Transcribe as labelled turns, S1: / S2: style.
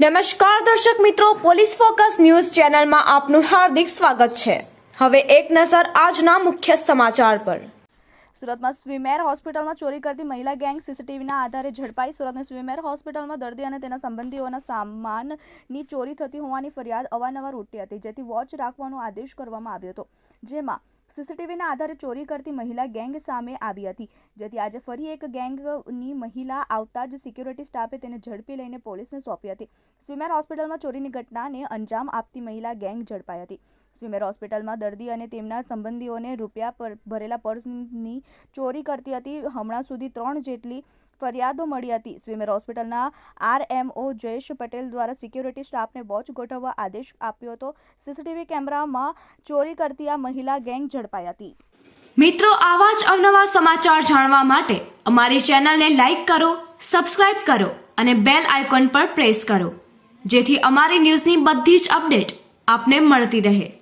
S1: નમસ્કાર દર્શક મિત્રો, પોલીસ ફોકસ ન્યૂઝ ચેનલમાં આપનું હાર્દિક સ્વાગત છે. હવે એક નજર આજના મુખ્ય સમાચાર પર.
S2: સુરતમાં સ્વિમેર હોસ્પિટલમાં ચોરી કરતી મહિલા ગેંગ સીસીટીવીના આધારે ઝડપાઈ સુરતની સ્વિમેર હોસ્પિટલમાં દર્દી અને તેના સંબંધીઓના સામાનની ચોરી થતી હોવાની ફરિયાદ અવારનવાર ઉઠી હતી, જેથી વોચ રાખવાનો આદેશ કરવામાં આવ્યો હતો, જેમાં સીસીટીવીના આધારે ચોરી કરતી મહિલા ગેંગ સામે આવી હતી, જેથી આજે ફરી એક ગેંગની મહિલા આવતા જ સિક્યુરિટી સ્ટાફે તેને ઝડપી લઈને પોલીસને સોંપી હતી. સ્વિમેર હોસ્પિટલમાં ચોરીની ઘટનાને અંજામ આપતી મહિલા ગેંગ ઝડપાઈ હતી. સ્વિમેર હોસ્પિટલમાં દર્દી અને તેમના સંબંધીઓને રૂપિયા પર ભરેલા પર્સની ચોરી કરતી હતી. હમણાં સુધી ત્રણ જેટલી ફરિયાદો મળી હતી. સ્વિમેર હોસ્પિટલના આરએમઓ જયેશ પટેલ દ્વારા સિક્યુરિટી સ્ટાફને વોચ ગોઠવવા આદેશ આપ્યો હતો. સીસીટીવી કેમેરામાં ચોરી કરતી આ મહિલા ગેંગ ઝડપાઈ હતી.
S1: મિત્રો, આવા જ અવનવા સમાચાર જાણવા માટે અમારી ચેનલને લાઇક કરો, સબસ્ક્રાઇબ કરો અને બેલ આઇકોન પર પ્રેસ કરો, જેથી અમારી ન્યૂઝની બધી જ અપડેટ આપને મળતી રહે.